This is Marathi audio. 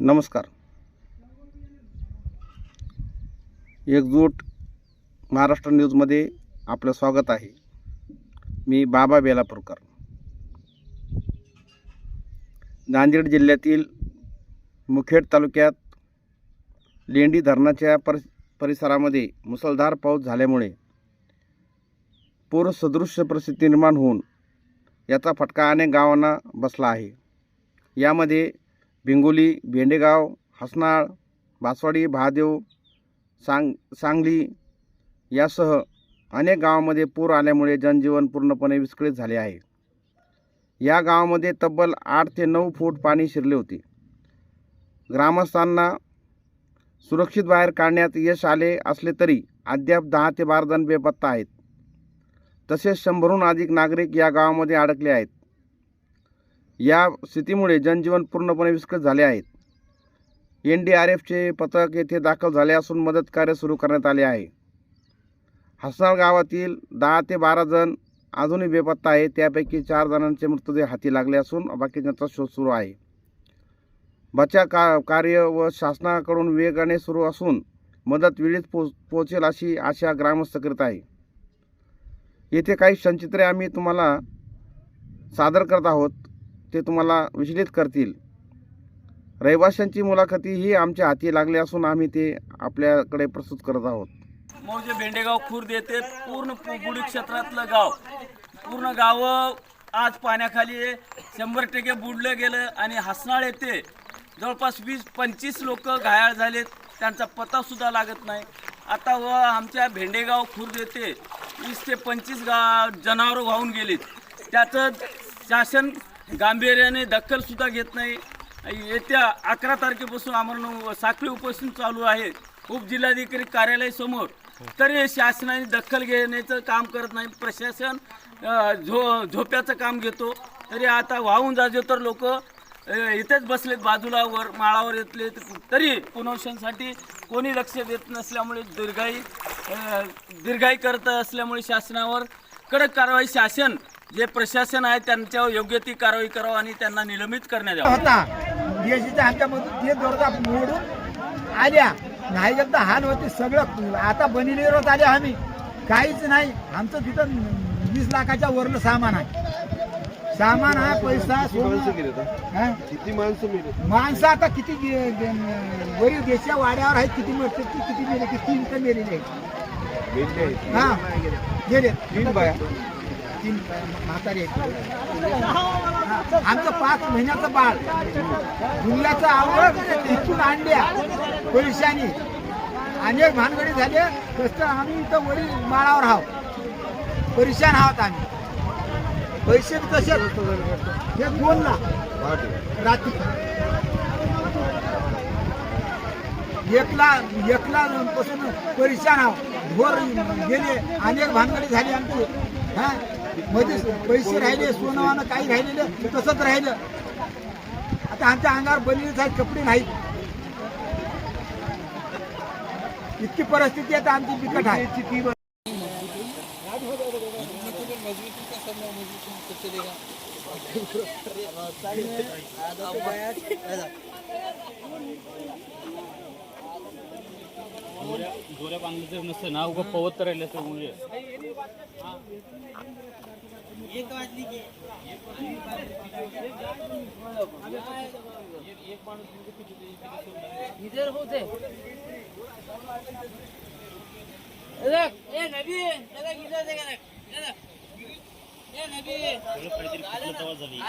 नमस्कार. एकजूट महाराष्ट्र न्यूजमध्ये आपलं स्वागत आहे. मी बाबा बेलापूरकर. नांदेड जिल्ह्यातील मुखेड तालुक्यात लेंडी धरणाच्या पर परिसरामध्ये मुसळधार पाऊस झाल्यामुळे पूरसदृश्य परिस्थिती निर्माण होऊन याचा फटका अनेक गावांना बसला आहे. यामध्ये भिंगोली भेंडेगाव हसनाळ बासवाडी महादेव सांग सांगली यासह अनेक गावामध्ये पूर आल्यामुळे जनजीवन पूर्णपणे विस्कळीत झाले आहे. या गावामध्ये तब्बल आठ ते नऊ फूट पाणी शिरले होते. ग्रामस्थांना सुरक्षित बाहेर काढण्यात यश आले असले तरी अद्याप दहा ते बारा जण बेपत्ता आहेत. तसेच शंभरहून अधिक नागरिक या गावामध्ये अडकले आहेत. या स्थितीमुळे जनजीवन पूर्णपणे विस्कळीत झाले आहेत एन डी आर एफचे पथक येथे दाखल झाले असून मदत कार्य सुरू करण्यात आले आहे. हसनाळ गावातील दहा ते बारा जण अजूनही बेपत्ता आहे त्यापैकी चार जणांचे मृतदेह हाती लागले असून बाकीच्यांचा शोध सुरू आहे. बचाव का कार्य व शासनाकडून वेगाने सुरू असून मदत वेळीच पोच पोचेल अशी आशा ग्रामस्थ करीत आहे. येथे काही संचित्रे आम्ही तुम्हाला सादर करत आहोत. ते तुम्हाला विचलित करतील. रहिवाशांची मुलाखती ही आमच्या हाती लागली असून आम्ही ते आपल्याकडे प्रस्तुत करत आहोत. मौजे भेंडेगाव खुर्द येथे पूर्ण बुडी क्षेत्रातलं गाव. पूर्ण गावं आज पाण्याखाली शंभर टक्के बुडलं गेलं आणि हसनाळ येथे जवळपास वीस पंचवीस लोक घायाळ झालेत. त्यांचा पत्ता सुद्धा लागत नाही. आता व आमच्या भेंडेगाव खुर्द येथे वीस ते पंचवीस गा जनावरं वाहून गेलीत. त्याचं शासन गांभीर्याने दखलसुद्धा घेत नाही. येत्या अकरा तारखेपासून आम्हाला साखळी उपोषण चालू आहे. उपजिल्हाधिकारी कार्यालयासमोर तरी शासनाने दखल घेण्याचं काम करत नाही. प्रशासन झो झोप्याचं काम घेतो. तरी आता वाहून जाजे तर लोक इथेच बसलेत बाजूला वर माळावर येतले तरी पुनर्वसनासाठी कोणी लक्ष देत नसल्यामुळे दीर्घाई दीर्घाई करत असल्यामुळे शासनावर कडक कारवाई शासन जे प्रशासन आहे त्यांच्यावर योग्य ती कारवाई करावं आणि त्यांना निलंबित करण्यात यावं. होता देशीच्या हातामधून ते दोरका मोडून आल्या नाही एकदा हाल होते सगळं आता बनिलेरोत आले आम्ही. काहीच नाही. आमचं तिथं वीस लाखाच्या वरलं सामान आहे. सामान हा पैसा हा? किती माणसं आता किती गे- गे- वरील देशच्या वाड्यावर आहेत किती मरते किती मेले किती इथं मेलेले आहेत. हा. गेले. तीन बाया. तीन म्हातारी आहेत. आमचं पाच महिन्याचं बाळ. दुनियाचं आवड इथून आणल्या पोलिसांनी अनेक भानगडी झाले तसं आम्ही इथं वरील माळावर आहोत. परेशान आहोत आम्ही. पैसे बी तसे हे दोन ना रात्री. एकला एकला पासून परेशान आहोत. भोर गेले अनेक भानगडी झाली आमची. हा? मध्ये पैसे राहिले सोनवानं काही राहिलेलं तसंच राहिलं. आता आमच्या अंगावर बनलेच आहेत कपडे नाहीत. इतकी परिस्थिती आता आमची बिकट आहे. गोऱ्या बांधलं नसतं ना उगं पवत राहिलं एक वाजली की. एक माणूस इधर होते ए नबी त्याला इधर दे झाली